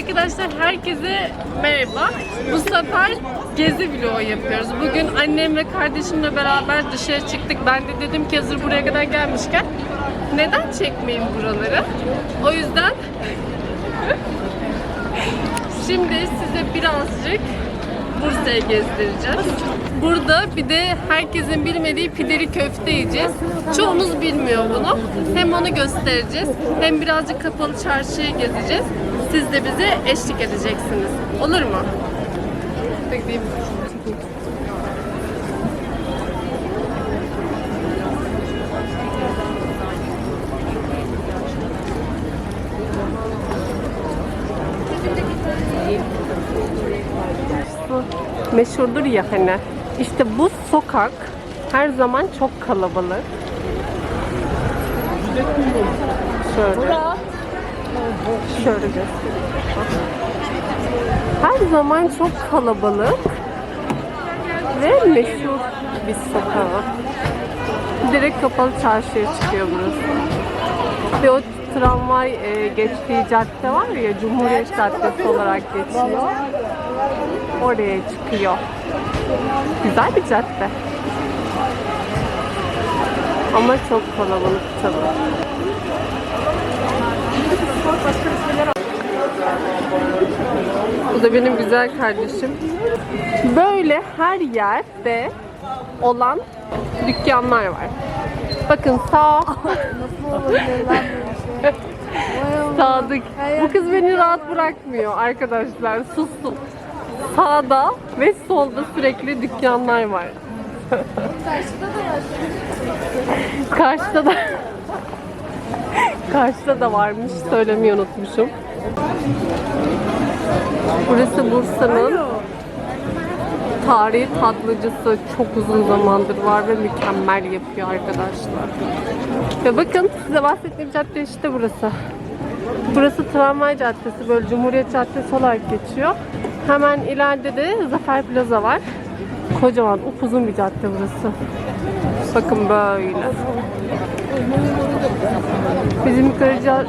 Arkadaşlar herkese merhaba. Bu sefer gezi vlogu yapıyoruz. Bugün annem ve kardeşimle beraber dışarı çıktık. Ben de dedim ki hazır buraya kadar gelmişken neden çekmeyeyim buraları? O yüzden şimdi size birazcık Bursa'ya gezdireceğiz. Burada bir de herkesin bilmediği pideli köfte yiyeceğiz. Çoğunuz bilmiyor bunu. Hem onu göstereceğiz hem birazcık kapalı çarşıyı gezeceğiz. Siz de bize eşlik edeceksiniz. Olur mu? Bekleyeyim. Meşhurdur ya hani. İşte bu sokak her zaman çok kalabalık. Şöyle. Şöyle göstereyim. Her zaman çok kalabalık ve meşhur bir sokak. Direkt kapalı çarşıya çıkıyor burası. Ve o tramvay e, geçtiği cadde var ya Cumhuriyet Caddesi olarak geçiyor. Oraya çıkıyor. Güzel bir cadde. Ama çok kalabalık tabii. Bu da benim güzel kardeşim. Böyle her yerde olan dükkanlar var. Bakın sağ Sadık. Bu kız beni rahat bırakmıyor arkadaşlar. Sussun. Sağda ve solda sürekli dükkanlar var. Karşıda da Karşıda da varmış. Söylemeyi unutmuşum. Burası Bursa'nın tarihi tatlıcısı çok uzun zamandır var ve mükemmel yapıyor arkadaşlar. Ve bakın size bahsettiğim cadde işte burası. Burası Tramvay Caddesi, böyle Cumhuriyet Caddesi olarak geçiyor. Hemen ileride de Zafer Plaza var. Kocaman, upuzun bir cadde burası. Bakın böyle. Bizim yukarı,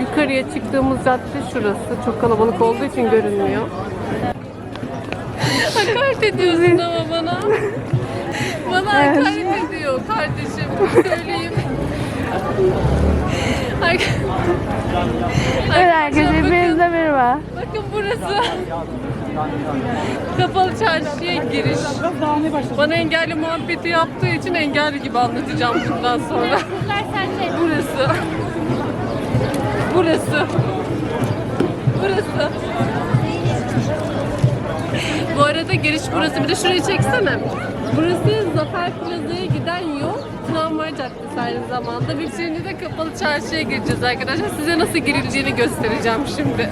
yukarıya çıktığımız cadde şurası. Çok kalabalık olduğu için görünmüyor. hakaret ediyorsun ama bana. Bana hakaret ediyor kardeşim. Söyleyeyim. Herkese hepinize merhaba. bakın burası. Kapalı çarşıya giriş. Bana engelli muhabbeti yaptığı için engelli gibi anlatacağım bundan sonra. Burası. Burası. Burası. Bu arada giriş burası. Bir de şurayı çeksene. Burası Zafer Plaza'ya giden yol. Tramvay Caddesi aynı zamanda. Biz şimdi de kapalı çarşıya gireceğiz arkadaşlar. Size nasıl girileceğini göstereceğim şimdi.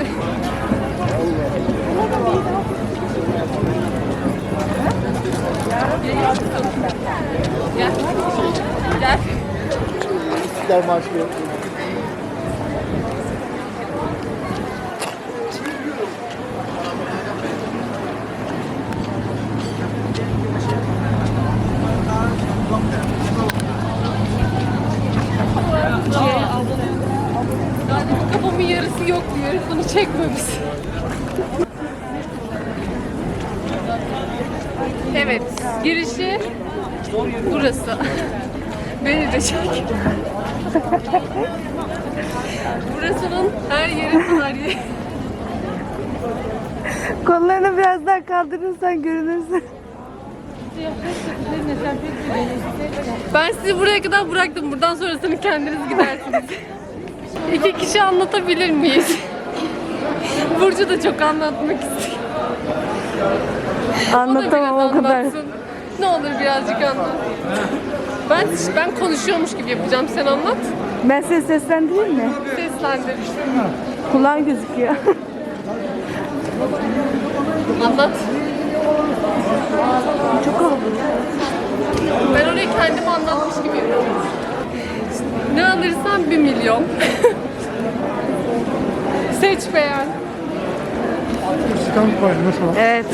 Gel. Gel. İstiklal Marşı kafamın yarısı yok diyor. Bunu çekmemiş. Evet, girişi burası. Beni de çek. Burasının her yeri tarihi. Kollarını biraz daha kaldırırsan görünürsün. Ben sizi buraya kadar bıraktım. Buradan sonrasını kendiniz gidersiniz. İki kişi anlatabilir miyiz? Burcu da çok anlatmak istiyor. O Anlatamam biraz o kadar. anlatsın. Ne olur birazcık anlat. Ben ben konuşuyormuş gibi yapacağım. Sen anlat. Ben seni seslendireyim mi? Seslendir. Kulağın gözüküyor. Anlat. Çok kalabalık. Ben orayı kendim anlatmış gibi yapıyorum. Ne alırsan bir milyon. Seç beğen. Stand var nasıl? Evet.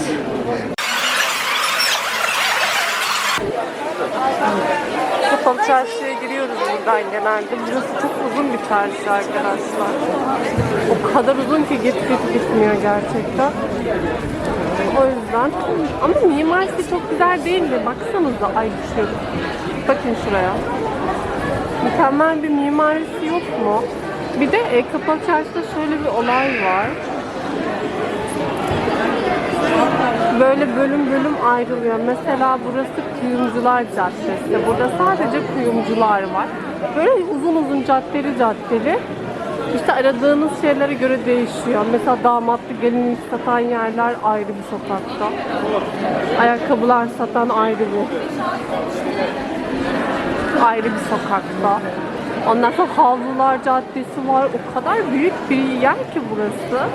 Kapalı çarşıya giriyoruz buradan genelde. Burası çok uzun bir çarşı arkadaşlar. O kadar uzun ki git git bitmiyor gerçekten. O yüzden. Ama mimarisi çok güzel değil mi? Baksanıza. Ay düşüyorum. Bakın şuraya. Mükemmel bir mimarisi yok mu? Bir de e, Kapalı Çarşı'da şöyle bir olay var. Böyle bölüm bölüm ayrılıyor. Mesela burası Kuyumcular Caddesi. Burada sadece kuyumcular var. Böyle uzun uzun caddeli caddeli. İşte aradığınız şeylere göre değişiyor. Mesela damatlı gelinlik satan yerler ayrı bir sokakta. Ayakkabılar satan ayrı bir ayrı bir sokakta. Ondan sonra Havlular Caddesi var. O kadar büyük bir yer ki burası.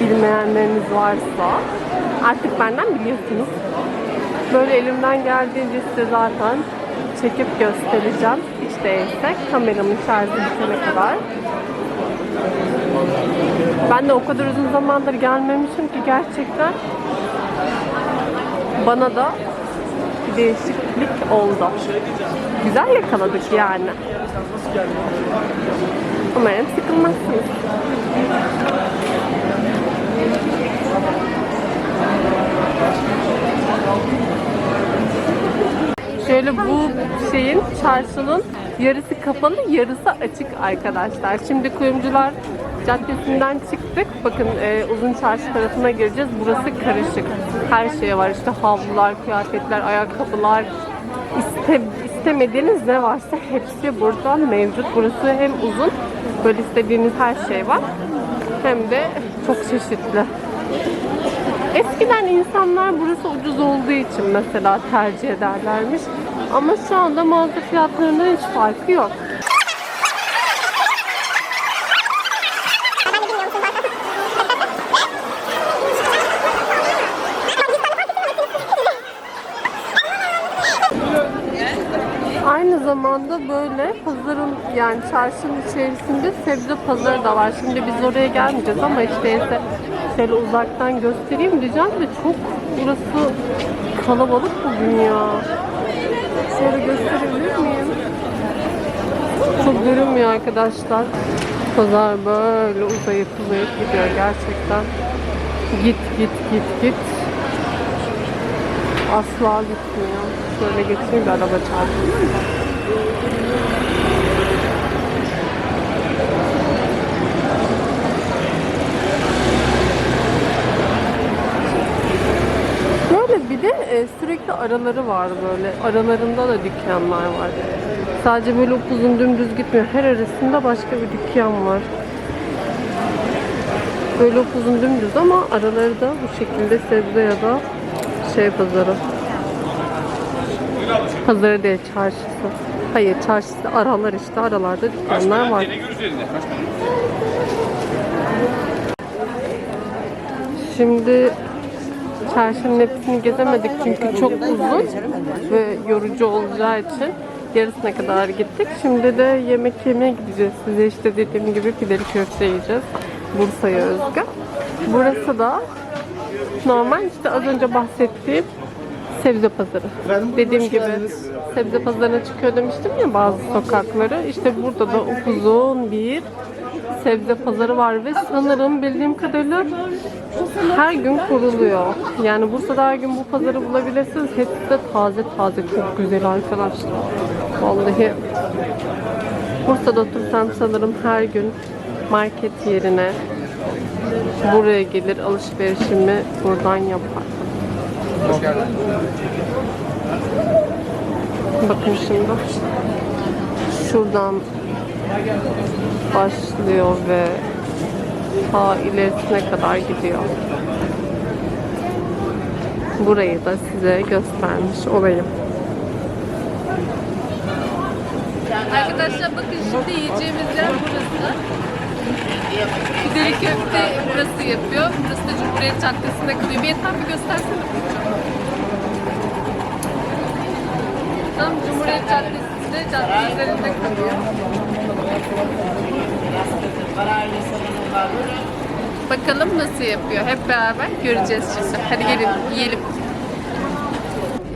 Bilmeyenleriniz varsa. Artık benden biliyorsunuz. Böyle elimden geldiğince size zaten çekip göstereceğim. Hiç değilse kameramın şarjı bitene kadar. Ben de o kadar uzun zamandır gelmemişim ki gerçekten bana da bir değişiklik oldu. Güzel yakaladık yani. Umarım sıkılmazsınız. Şöyle bu şeyin çarşının yarısı kapalı, yarısı açık arkadaşlar. Şimdi Kuyumcular Caddesi'nden çıktık. Bakın e, uzun çarşı tarafına gireceğiz. Burası karışık. Her şey var. İşte havlular, kıyafetler, ayakkabılar, iste, istemediğiniz ne varsa hepsi burada mevcut. Burası hem uzun, böyle istediğiniz her şey var. Hem de çok çeşitli. Eskiden insanlar burası ucuz olduğu için mesela tercih ederlermiş. Ama şu anda mağaza fiyatlarından hiç farkı yok. Aynı zamanda böyle pazarın yani çarşının içerisinde sebze pazarı da var. Şimdi biz oraya gelmeyeceğiz ama işte şöyle uzaktan göstereyim diyeceğim de çok burası kalabalık bugün ya. Şöyle gösterebilir miyim? Çok görünmüyor arkadaşlar. Pazar böyle uzayıp uzayıp gidiyor gerçekten. Git git git git. Asla gitmiyor. Şöyle geçeyim bir araba çarpsın. Böyle bir de e, sürekli araları var böyle. Aralarında da dükkanlar var. Sadece böyle upuzun dümdüz gitmiyor. Her arasında başka bir dükkan var. Böyle upuzun dümdüz ama araları da bu şekilde sebze ya da şey pazarı. Pazarı değil çarşısı. Hayır çarşısı aralar işte aralarda dükkanlar var. Şimdi çarşının hepsini gezemedik çünkü çok uzun ve yorucu olacağı için yarısına kadar gittik. Şimdi de yemek yemeye gideceğiz. Size işte dediğim gibi pideli köfte yiyeceğiz. Bursa'ya özgü. Burası da normal işte az önce bahsettiğim sebze pazarı. Dediğim gibi sebze pazarına çıkıyor demiştim ya bazı sokakları. İşte burada da uzun bir sebze pazarı var ve sanırım bildiğim kadarıyla her gün kuruluyor. Yani Bursa'da her gün bu pazarı bulabilirsiniz. Hepsi de taze taze çok güzel arkadaşlar. Vallahi Bursa'da otursam sanırım her gün market yerine buraya gelir alışverişimi buradan yapar. Bakın şimdi. Şuradan başlıyor ve ta ilerisine kadar gidiyor. Burayı da size göstermiş olayım. Arkadaşlar bakın şimdi yiyeceğimiz yer burası. Pideli köfte burası yapıyor. Burası da Cumhuriyet Caddesi'nde kalıyor. Bir etrafı göstersene. Tam Cumhuriyet Caddesi'nde cadde üzerinde kalıyor. Kararlı sanırım Bakalım nasıl yapıyor. Hep beraber göreceğiz şimdi. Hadi gelin yiyelim.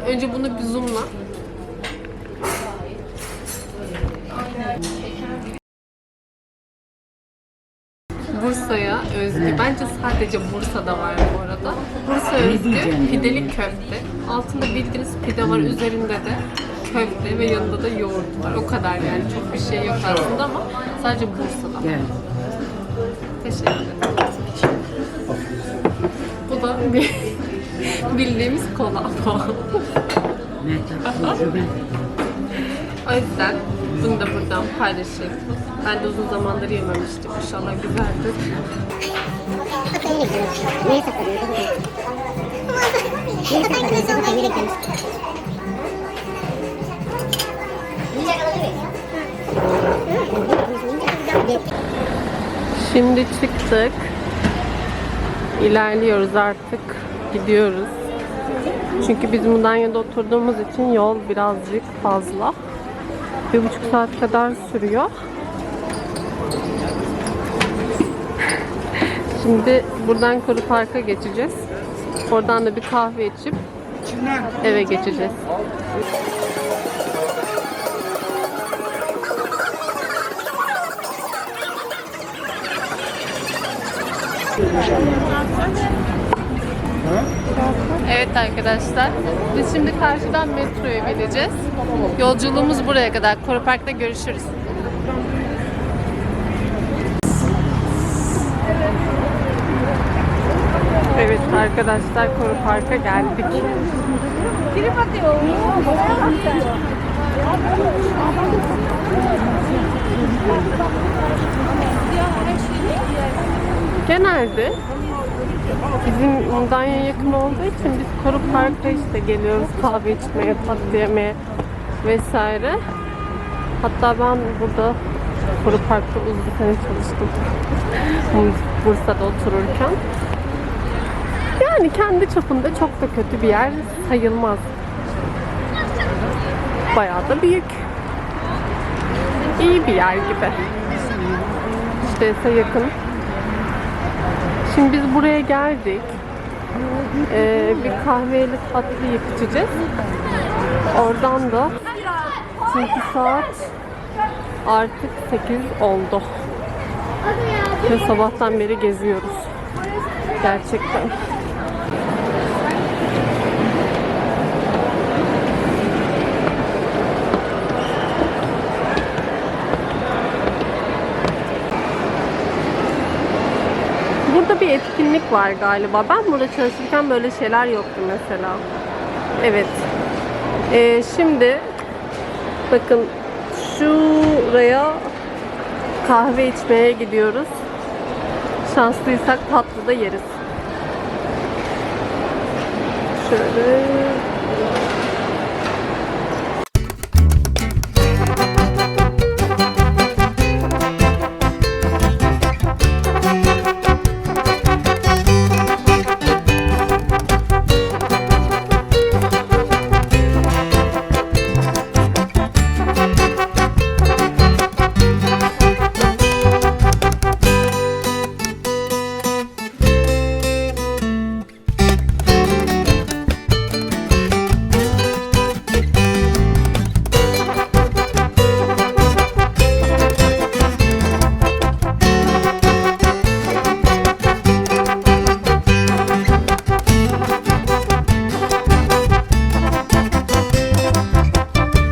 Önce bunu bir zoomla. Bursa'ya özgü. Bence sadece Bursa'da var bu arada. Bursa özgü pideli köfte. Altında bildiğiniz pide var, üzerinde de köfte ve yanında da yoğurt var. O kadar yani çok bir şey yok aslında ama sadece Bursa'da. Evet. Teşekkür ederim. Bu da bir bildiğimiz kola. O yüzden bunu da buradan paylaşayım. Ben de uzun zamandır yememiştim. İnşallah güzeldir. Niye gittiniz? Şimdi çıktık. İlerliyoruz artık. Gidiyoruz. Çünkü biz Mudanya'da oturduğumuz için yol birazcık fazla. Bir buçuk saat kadar sürüyor. Şimdi buradan Koru Park'a geçeceğiz. Oradan da bir kahve içip eve geçeceğiz. Evet arkadaşlar, biz şimdi karşıdan metroya bineceğiz. Yolculuğumuz buraya kadar. Koru Park'ta görüşürüz. Evet arkadaşlar, Koru Park'a geldik. Genelde bizim Mudanya'ya yakın olduğu için biz Koru Park'a işte geliyoruz kahve içmeye, tatlı yemeye vesaire. Hatta ben burada Koru Park'ta uzun sene çalıştım. Bursa'da otururken. Yani kendi çapında çok da kötü bir yer sayılmaz. Bayağı da büyük. İyi bir yer gibi. İşte ise yakın. Şimdi biz buraya geldik. Ee, bir kahveyle tatlı yiyip içeceğiz. Oradan da çünkü saat artık 8 oldu. Ve sabahtan beri geziyoruz. Gerçekten. Burada var galiba. Ben burada çalışırken böyle şeyler yoktu mesela. Evet. Ee, şimdi bakın şuraya kahve içmeye gidiyoruz. Şanslıysak tatlı da yeriz. Şöyle